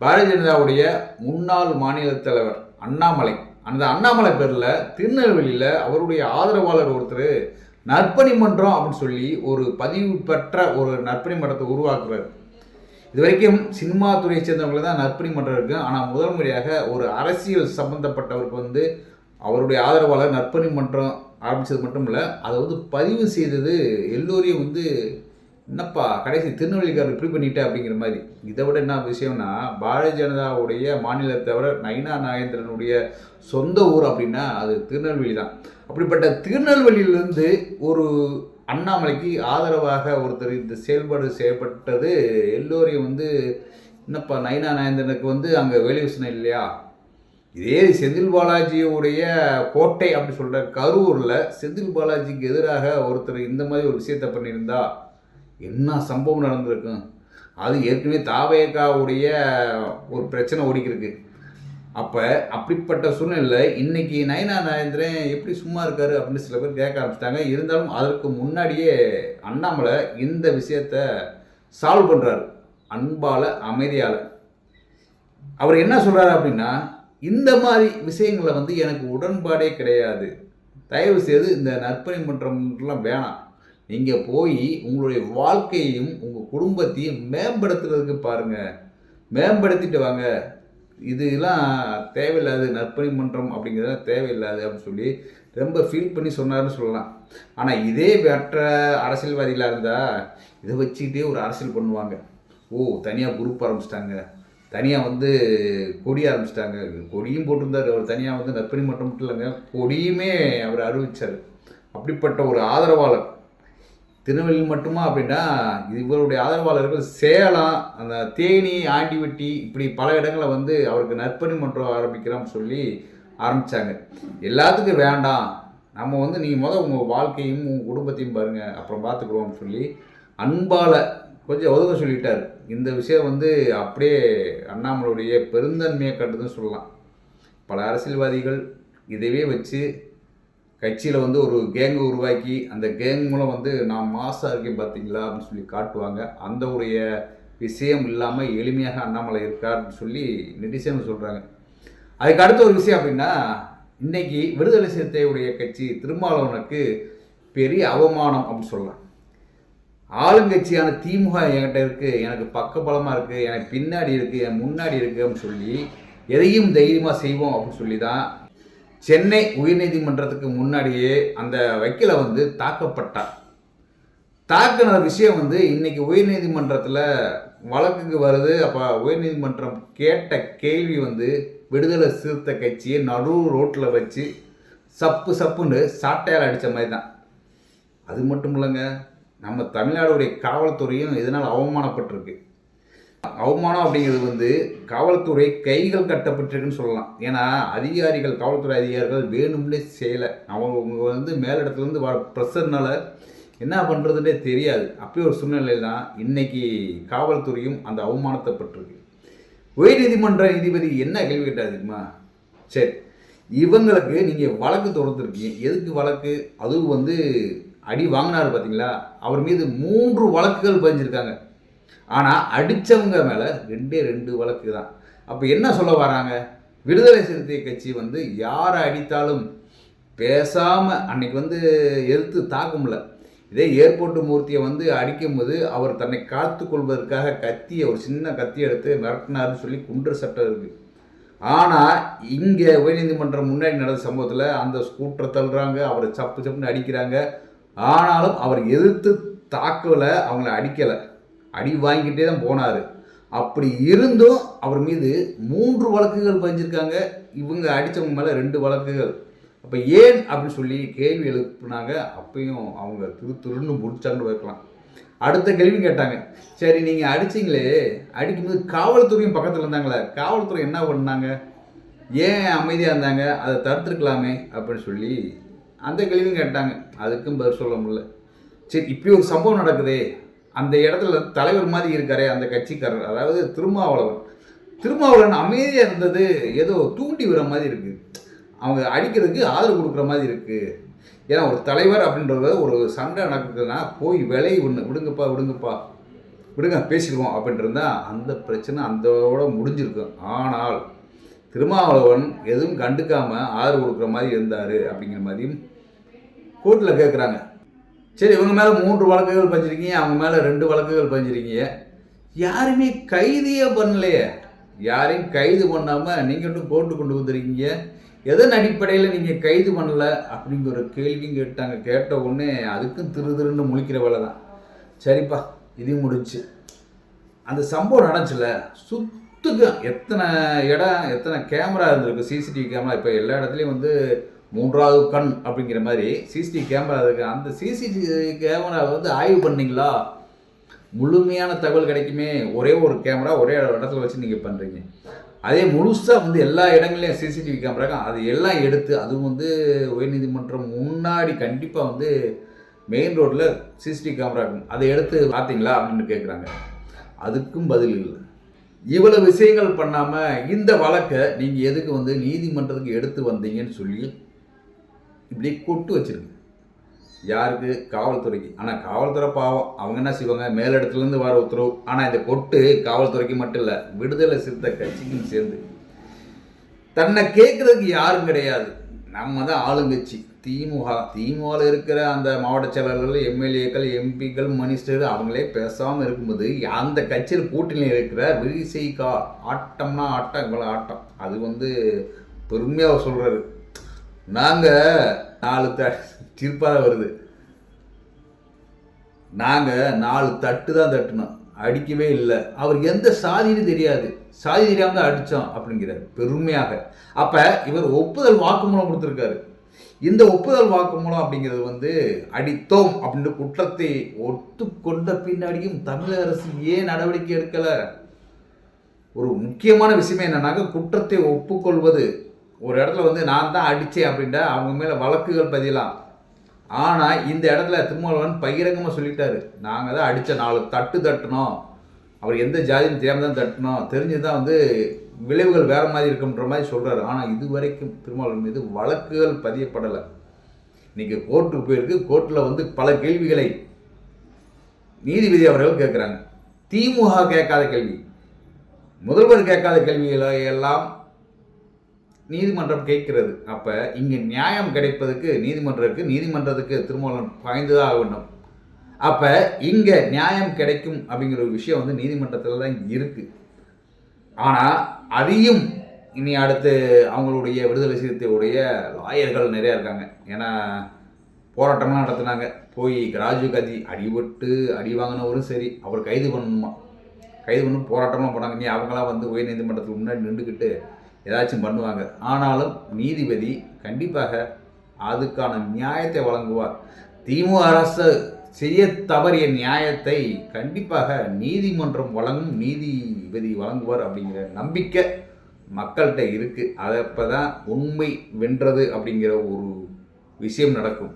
பாரதிய ஜனதாவுடைய முன்னாள் மாநில தலைவர் அண்ணாமலை. அந்த அண்ணாமலை பேரில் திருநெல்வேலியில் அவருடைய ஆதரவாளர் ஒருத்தர் நற்பணி மன்றம் அப்படின்னு சொல்லி ஒரு பதிவு பெற்ற ஒரு நற்பணி மன்றத்தை உருவாக்குறாரு. இது வரைக்கும் சினிமா துறையை சேர்ந்தவங்களை தான் நற்பணி மன்றம் இருக்கு. ஆனால் முதல் முறையாக ஒரு அரசியல் சம்பந்தப்பட்டவருக்கு வந்து அவருடைய ஆதரவாளர் நற்பணி மன்றம் ஆரம்பித்தது மட்டும் இல்லை அதை வந்து பதிவு செய்தது எல்லோரையும் வந்து என்னப்பா கடைசி திருநெல்வேலிக்காரர் இப்படி பண்ணிட்டே அப்படிங்கிற மாதிரி. இதை விட என்ன விஷயம்னா பாரதிய ஜனதாவுடைய விட நயினா நாகேந்திரனுடைய சொந்த ஊர் அப்படின்னா அது திருநெல்வேலி தான் அப்படிப்பட்ட திருநெல்வேலியிலிருந்து ஒரு அண்ணாமலைக்கு ஆதரவாக ஒருத்தர் இந்த செயல்பாடு செய்யப்பட்டது எல்லோரையும் வந்து என்னப்பா நயினா நாகேந்திரனுக்கு வந்து அங்கே வேலை விஷயம் இல்லையா? இதே செந்தில் பாலாஜியுடைய கோட்டை அப்படி சொல்கிற கரூரில் செந்தில் பாலாஜிக்கு எதிராக ஒருத்தர் இந்த மாதிரி ஒரு விஷயத்தை பண்ணியிருந்தா என்ன சம்பவம் நடந்திருக்கும் அது ஏற்கனவே தாவேக்காவுடைய ஒரு பிரச்சனை ஓடிக்கிருக்கு. அப்போ அப்படிப்பட்ட சூழ்நிலையில் இன்னைக்கு நயனா நரேந்திரன் எப்படி சும்மா இருக்கார் அப்படின்னு சில பேர் கேட்க ஆரம்பிச்சிட்டாங்க. இருந்தாலும் அதற்கு முன்னாடியே அண்ணாமலை இந்த விஷயத்த சால்வ் பண்ணுறாரு அன்பால் அமைதியால். அவர் என்ன சொல்கிறாரு அப்படின்னா இந்த மாதிரி விஷயங்களை வந்து எனக்கு உடன்பாடே கிடையாது. தயவு செய்து இந்த நற்பணி மன்றம்லாம் வேணாம். நீங்கள் போய் உங்களுடைய வாழ்க்கையையும் உங்கள் குடும்பத்தையும் மேம்படுத்துறதுக்கு பாருங்கள் மேம்படுத்திட்டு வாங்க. இதெல்லாம் தேவையில்லாது நற்பணி மன்றம் அப்படிங்கிறதெல்லாம் தேவையில்லாது அப்படின்னு சொல்லி ரொம்ப ஃபீல் பண்ணி சொன்னார்னு சொல்லலாம். ஆனால் இதே மற்ற அரசியல்வாதிகளாக இருந்தால் இதை வச்சுக்கிட்டே ஒரு அரசியல் பண்ணுவாங்க. ஓ தனியாக குரூப் ஆரம்பிச்சிட்டாங்க. தனியாக வந்து கொடி ஆரம்பிச்சிட்டாங்க. கொடியும் போட்டிருந்தார். அவர் தனியாக வந்து நற்பணி மன்றம் மட்டும் இல்லைங்க கொடியுமே அவர் அறிவிச்சார். அப்படிப்பட்ட ஒரு ஆதரவாளர். திருநெல்வேலி மட்டுமா அப்படின்னா இவருடைய ஆதரவாளர்கள் சேலம் அந்த தேனி ஆண்டிவட்டி இப்படி பல இடங்களில் வந்து அவருக்கு நற்பணி மன்றம் ஆரம்பிக்கிறோம்னு சொல்லி ஆரம்பித்தாங்க எல்லாத்துக்கும் வேண்டாம். நம்ம வந்து நீங்கள் முதல் உங்கள் வாழ்க்கையும் உங்கள் குடும்பத்தையும் பாருங்கள் அப்புறம் பார்த்துக்குவோம்னு சொல்லி அன்பால் கொஞ்சம் ஒதுக்க சொல்லிட்டார். இந்த விஷயம் வந்து அப்படியே அண்ணாமலையுடைய பெருந்தன்மையை கட்டுதுன்னு சொல்லலாம். பல அரசியல்வாதிகள் இதையே வச்சு கட்சியில் வந்து ஒரு கேங்கு உருவாக்கி அந்த கேங் மூலம் வந்து நான் மாசாக இருக்கேன் பார்த்தீங்களா அப்படின்னு சொல்லி காட்டுவாங்க. அந்த உடைய விஷயம் இல்லாமல் எளிமையாக அண்ணாமலை இருக்கார்னு சொல்லி நெட்டிசன் சொல்கிறாங்க அதுக்கு அடுத்த ஒரு விஷயம் அப்படின்னா இன்றைக்கி விடுதலை சிறுத்தையுடைய கட்சி திருமாவளவனுக்கு பெரிய அவமானம் அப்படின்னு சொல்லலாம். ஆளுங்கட்சியான திமுக என்கிட்ட இருக்குது எனக்கு பக்கபலமாக இருக்குது எனக்கு பின்னாடி இருக்குது என் முன்னாடி இருக்குது அப்படின்னு சொல்லி எதையும் தைரியமாக செய்வோம் அப்படின்னு சொல்லி தான் சென்னை உயர்நீதிமன்றத்துக்கு முன்னாடியே அந்த வக்கீல வந்து தாக்கப்பட்டார். தாக்குன விஷயம் வந்து இன்னைக்கு உயர்நீதிமன்றத்தில் வழக்குக்கு வருது. அப்போ உயர்நீதிமன்றம் கேட்ட கேள்வி வந்து விடுதலை சிறுத்தை கட்சியை நடு ரோட்டில் வச்சு சப்பு சப்புன்னு சாட்டையால் அடித்த மாதிரி தான். அது மட்டும் இல்லைங்க நம்ம தமிழ்நாடுடைய காவல்துறையும் இதனால் அவமானப்பட்டிருக்கு. அவமானம் அப்படிங்கிறது வந்து காவல்துறை கைகள் கட்டப்பட்டிருக்குன்னு சொல்லலாம். ஏன்னா அதிகாரிகள் காவல்துறை அதிகாரிகள் வேணும்னே செய்யலை. அவங்க வந்து மேலிடத்துலேருந்து வர ப்ரெஷர்னால என்ன பண்ணுறதுனே தெரியாது. அப்படி ஒரு சூழ்நிலையில் தான் இன்றைக்கி காவல்துறையும் அந்த அவமானத்தை அவமானத்தைப்பட்டிருக்கு. உயர்நீதிமன்ற நீதிபதி என்ன கேள்வி கேட்டார் தெரியுமா? சரி இவங்களுக்கு நீங்கள் வழக்கு தொடர்ந்துருக்கீங்க எதுக்கு வழக்கு? அதுவும் வந்து அடி வாங்கினார் பார்த்தீங்களா அவர் மீது மூன்று வழக்குகள் பதிஞ்சிருக்காங்க. ஆனால் அடித்தவங்க மேலே ரெண்டே ரெண்டு வழக்கு தான். அப்போ என்ன சொல்ல வராங்க? விடுதலை சிறுத்தை கட்சி வந்து யாரை அடித்தாலும் பேசாமல் அன்னைக்கு வந்து எதிர்த்து தாக்க இதே ஏர்போர்ட் மூர்த்தியை வந்து அடிக்கும்போது அவர் தன்னை காத்து கொள்வதற்காக கத்தியை ஒரு சின்ன கத்தி எடுத்து மிரட்டினார்னு சொல்லி குன்று சட்டம் இருக்குது ஆனால் இங்கே உயர்நீதிமன்றம் முன்னாடி நடந்த சம்பவத்தில் அந்த ஸ்கூட்டரை தள்ளுறாங்க அவரை சப்பு சப்புன்னு அடிக்கிறாங்க. ஆனாலும் அவர் எதிர்த்து தாக்கலை அவங்கள அடிக்கலை. அடி வாங்கிக்கிட்டே தான் போனார். அப்படி இருந்தும் அவர் மீது மூன்று வழக்குகள் பதிஞ்சிருக்காங்க. இவங்க அடித்தவங்க மேலே ரெண்டு வழக்குகள். அப்போ ஏன் அப்படின்னு சொல்லி கேள்வி எழுப்புனாங்க. அப்பயும் அவங்க திரு திருன்னு முடிச்சாங்கன்னு வைக்கலாம். அடுத்த கேள்வி கேட்டாங்க. சரி நீங்கள் அடிச்சிங்களே. அடிக்கும்போது காவல்துறையும் பக்கத்தில் இருந்தாங்களே. காவல்துறை என்ன பண்ணாங்க? ஏன் அமைதியாக இருந்தாங்க? அதை தடுத்துருக்கலாமே அப்படின்னு சொல்லி அந்த கேள்வியும் கேட்டாங்க. அதுக்கும் பதில் சொல்ல முடியல. சரி இப்படி ஒரு சம்பவம் நடக்குதே. அந்த இடத்துல தலைவர் மாதிரி இருக்காரே அந்த கட்சிக்காரர் அதாவது திருமாவளவன். திருமாவளவன் அமைதியாக இருந்தது ஏதோ தூண்டி விடுற மாதிரி இருக்குது அவங்க அடிக்கிறதுக்கு ஆதரவு கொடுக்குற மாதிரி இருக்குது ஏன்னா ஒரு தலைவர் அப்படின்றத ஒரு சண்டை நடக்குதுன்னா போய் விலை ஒன்று விடுங்கப்பா விடுங்கப்பா விடுங்க பேசிடுவோம் அப்படின்ட்டு அந்த பிரச்சனை அந்தோட முடிஞ்சிருக்கும் ஆனால் திருமாவளவன் எதுவும் கண்டுக்காமல் ஆதரவு கொடுக்குற மாதிரி இருந்தார் அப்படிங்கிற மாதிரியும் கோர்ட்டில் கேட்குறாங்க சரி இவங்க மேலே மூன்று வழக்குகள் பதிஞ்சிருக்கீங்க அவங்க மேலே ரெண்டு வழக்குகள் பதிஞ்சிருக்கீங்க. யாருமே கைதியே பண்ணலையே. யாரையும் கைது பண்ணாமல் நீங்கள் இன்னும் கோர்ட்டு கொண்டு வந்திருக்கீங்க. எதன் அடிப்படையில் நீங்கள் கைது பண்ணலை அப்படிங்கிற ஒரு கேள்வியும் கேட்டாங்க. கேட்ட உடனே அதுக்கும் திரு திருன்னு முழிக்கிற வேலை தான். சரிப்பா இது முடிஞ்சு. அந்த சம்பவம் நடந்துச்சுல சுத்துக்கு எத்தனை இடம் எத்தனை கேமரா இருந்திருக்கு சிசிடிவி கேமரா இப்போ எல்லா இடத்துலையும் வந்து மூன்றாவது கண் அப்படிங்கிற மாதிரி சிசிடிவி கேமரா இருக்குது அந்த சிசிடிவி கேமரா வந்து ஆய்வு பண்ணீங்களா? முழுமையான தகவல் கிடைக்குமே. ஒரே ஒரு கேமரா ஒரே இடத்துல வச்சு நீங்கள் பண்ணுறீங்க அதே முழுசாக வந்து எல்லா இடங்கள்லையும் சிசிடிவி கேமரா அது எல்லாம் எடுத்து அதுவும் வந்து உயர்நீதிமன்றம் முன்னாடி கண்டிப்பாக வந்து மெயின் ரோட்டில் சிசிடிவி கேமரா இருக்கும் அதை எடுத்து பார்த்தீங்களா அப்படின்னு கேட்குறாங்க அதுக்கும் பதில் இல்லை. இவ்வளவு விஷயங்கள் பண்ணாமல் இந்த வழக்கை நீங்கள் எதுக்கு வந்து நீதிமன்றத்துக்கு எடுத்து வந்தீங்கன்னு சொல்லி இப்படி கொட்டு வச்சிருக்கு. யாருக்கு? காவல்துறைக்கு. ஆனால் காவல்துறை பாவம். அவங்க என்ன செய்வாங்க? மேலிடத்துலேருந்து வர உத்தரவு. ஆனால் இந்த கொட்டு காவல்துறைக்கு மட்டும் இல்லை விடுதலை சிறுத்தை கட்சிக்கும் சேர்ந்து. தன்னை கேட்குறதுக்கு யாரும் கிடையாது. நம்ம தான் ஆளுங்கட்சி. திமுக திமுகவில் இருக்கிற அந்த மாவட்ட செயலாளர்கள் எம்எல்ஏக்கள் எம்பிக்கள் மினிஸ்டர் அவங்களே பேசாமல் இருக்கும்போது அந்த கட்சியில் கூட்டணியில் இருக்கிற விரிசைக்கா ஆட்டம்னா ஆட்டம் இவ்வளோ ஆட்டம். அது வந்து பெருமையாக சொல்கிறாரு நாங்கள் நாலு த சிரிப்பாக வருது. நாங்கள் நாலு தட்டு தான் தட்டினோம். அடிக்கவே இல்லை. அவர் எந்த சாதின்னு தெரியாது. சாதி தெரியாமல் தான் அடித்தோம் அப்படிங்கிறார் பெருமையாக. அப்போ இவர் ஒப்புதல் வாக்குமூலம் கொடுத்துருக்காரு. இந்த ஒப்புதல் வாக்குமூலம் அப்படிங்கிறது வந்து அடித்தோம் அப்படின்ற குற்றத்தை ஒத்துக்கொண்ட பின்னாடியும் தமிழக அரசு ஏன் நடவடிக்கை எடுக்கலை? ஒரு முக்கியமான விஷயம் என்னன்னாக்க குற்றத்தை ஒப்புக்கொள்வது ஒரு இடத்துல வந்து நான் தான் அடித்தேன் அப்படின்ட்டா அவங்க மேலே வழக்குகள் பதியலாம். ஆனால் இந்த இடத்துல திருமாவளவன் பகிரங்கமாக சொல்லிட்டாரு. நாங்கள் தான் அடித்த நாலு தட்டு தட்டினோம். அவர் எந்த ஜாதின்னு தெரியாமல் தான் தட்டினோம். தெரிஞ்சு தான் வந்து விளைவுகள் வேறு மாதிரி இருக்குன்ற மாதிரி சொல்கிறாரு ஆனால் இது வரைக்கும் திருமாவளவன் மீது வழக்குகள் பதியப்படலை. இன்றைக்கி கோர்ட்டுக்கு போயிருக்கு. கோர்ட்டில் வந்து பல கேள்விகளை நீதிபதி அவர்கள் கேட்குறாங்க திமுக கேட்காத கேள்வி. முதல்வர் கேட்காத கேள்விகளை எல்லாம் நீதிமன்றம் கேட்கிறது. அப்போ இங்கே நியாயம் கிடைப்பதற்கு நீதிமன்றத்துக்கு நீதிமன்றத்துக்கு திருமணம் பாய்ந்து தான் ஆக வேண்டும் அப்போ இங்கே நியாயம் கிடைக்கும் அப்படிங்கிற ஒரு விஷயம் வந்து நீதிமன்றத்தில் தான் இருக்குது ஆனால் அதையும் இனி அடுத்து அவங்களுடைய விடுதலை சிறுத்தையுடைய லாயர்கள் நிறையா இருக்காங்க. ஏன்னா போராட்டம்லாம் நடத்துனாங்க. போய் ராஜீவ் காந்தி அடிபட்டு அடி வாங்கினவரும் சரி அவர் கைது பண்ணணுமா? கைது பண்ணி போராட்டம்லாம் போனாங்க நீ அவங்களாம் வந்து உயர் நீதிமன்றத்துக்கு முன்னாடி நின்றுக்கிட்டு ஏதாச்சும் பண்ணுவாங்க. ஆனாலும் நீதிபதி கண்டிப்பாக அதுக்கான நியாயத்தை வழங்குவார். திமுக அரசு செய்ய தவறிய நியாயத்தை கண்டிப்பாக நீதிமன்றம் வழங்கும் நீதிபதி வழங்குவார் அப்படிங்கிற நம்பிக்கை மக்கள்கிட்ட இருக்குது அதை அப்போ தான் உண்மை வென்றது அப்படிங்கிற ஒரு விஷயம் நடக்கும்.